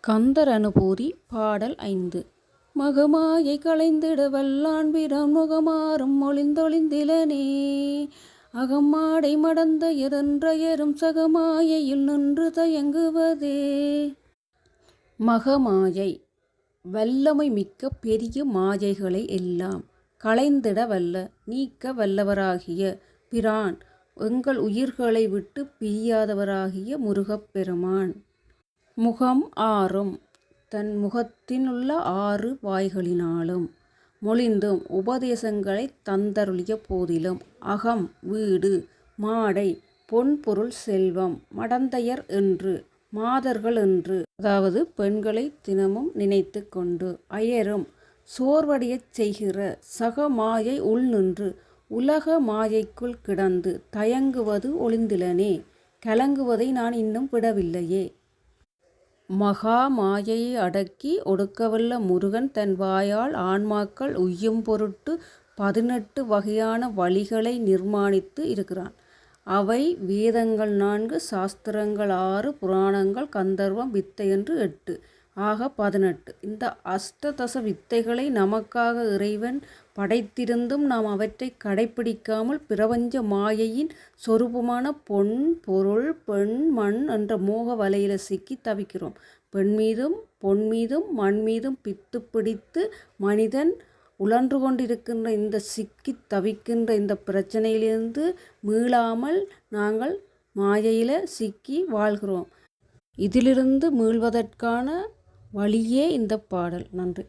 கந்தர் அனுபூரி பாடல் ஐந்து. மகமாயை களைந்திட வல்லான் பிரான் முகமாறும் ஒளிந்தொளிந்திலனே அகமாடை மடந்த எதன்றயரும் சகமாயையில் நின்று தயங்குவதே. மகமாயை வல்லமை மிக்க பெரிய மாயைகளை எல்லாம் களைந்திட வல்ல நீக்க வல்லவராகிய பிரான் எங்கள் உயிர்களை விட்டு பிரியாதவராகிய முருகப்பெருமான். முகம் ஆறும். தன் முகத்தினுள்ள ஆறு வாய்களினாலும் மொழிந்தும் உபதேசங்களை தந்தருளிய போதிலும் அகம் வீடு மாடை பொன் பொருள் செல்வம் மடந்தையர் என்று மாதர்கள் என்று அதாவது பெண்களை தினமும் நினைத்து கொண்டு அயரும் சோர்வடையச் செய்கிற சக மாயை உள் நின்று உலக மாயைக்குள் கிடந்து தயங்குவது ஒளிந்திலனே கலங்குவதை நான் இன்னும் விடவில்லையே. மகா மாயையை அடக்கி ஒடுக்கவல்ல முருகன் தன் வாயால் ஆன்மாக்கள் உய்யும் பொருட்டு பதினெட்டு வகையான வழிகளை நிர்மாணித்து இருக்கிறான். அவை வேதங்கள் நான்கு சாஸ்திரங்கள் ஆறு புராணங்கள் கந்தர்வம் வித்தை என்று எட்டு. ஆக பதினெட்டு. இந்த அஷ்டதச வித்தைகளை நமக்காக இறைவன் படைத்திருந்தும் நாம் அவற்றை கடைப்பிடிக்காமல் பிரபஞ்ச மாயையின் சொரூபமான பொன் பொருள் பெண் மண் என்ற மோக வலையில் சிக்கி தவிக்கிறோம். பெண் மீதும் பொன் மீதும் மண் மீதும் பித்து பிடித்து மனிதன் உழன்று கொண்டிருக்கின்ற இந்த சிக்கி தவிக்கின்ற இந்த பிரச்சனையிலிருந்து மீளாமல் நாங்கள் மாயையில் சிக்கி வாழ்கிறோம். இதிலிருந்து மீள்வதற்கான வழியே இந்த பாடல். நன்றி.